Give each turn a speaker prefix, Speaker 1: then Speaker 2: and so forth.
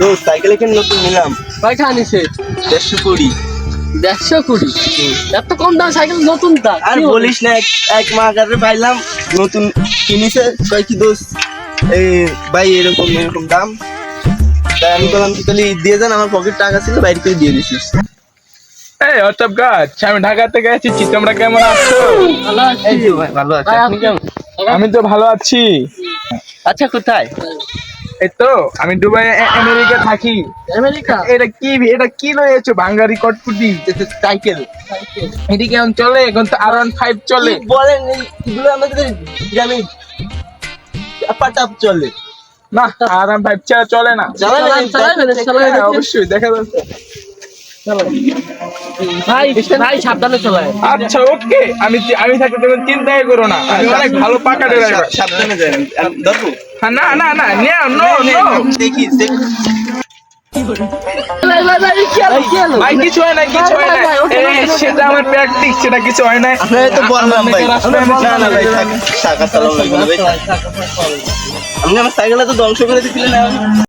Speaker 1: দোস্ত সাইকেল এখানে নতুন নিলাম?
Speaker 2: কয়টা আনিছে?
Speaker 1: দেড়শো কুড়ি।
Speaker 2: দেড়শো কুড়ি? এত কম দাম সাইকেল নতুন তা
Speaker 1: আর বলিস না এক এক মা আকারে পাইলাম নতুন কিনেছে কয় কি দোস্ত? এই ভাই এরকম এরকম দাম। তাই আমি বললাম কি তাহলে দিয়ে যান আমার পকেট টাকা ছিল বাইরে করে দিয়ে দিছিস
Speaker 3: এই অতব গাছ আমি ঢাকা থেকে এসেছি তোমরা কেমন আছো?
Speaker 2: ভালো আছি।
Speaker 1: ভালো আছে।
Speaker 3: আমি তো ভালো আছি।
Speaker 1: আচ্ছা কোথায়?
Speaker 3: এই তো আমি দুবাই আমেরিকা থাকি।
Speaker 2: আমেরিকা?
Speaker 3: এটা কি এটা কি রয়েছে বাঙ্গারি কটকুটি
Speaker 1: সাইকেল।
Speaker 3: এদিকে কেমন চলে এখন তো আর ওয়ান ফাইভ চলে।
Speaker 1: বলেন এগুলো আমাদের গ্রামে পাটাপ চলে।
Speaker 3: না আর ওয়ান ফাইভ চলে না। অবশ্যই দেখা যাচ্ছে।
Speaker 2: ভাই ভাই সাবধানে চলায়
Speaker 3: আচ্ছা ওকে। আমি আমি থাকতে তুমি চিন্তাই করো না। আমি অনেক ভালো পাকা ড্রাইভার
Speaker 1: সাবধানে যান দেখো
Speaker 3: না না না নো
Speaker 2: ভাই
Speaker 3: কিছু হয় না কিছু হয় না। সেটা আমার প্র্যাকটিস সেটা কিছু হয় না
Speaker 1: আমরা তো বললাম ভাই। না না ভাই টাকা চালানো লাগবে না। ভাই। আপনি আমার সাইকেলটা তো ধ্বংস করে দিয়েছিলেন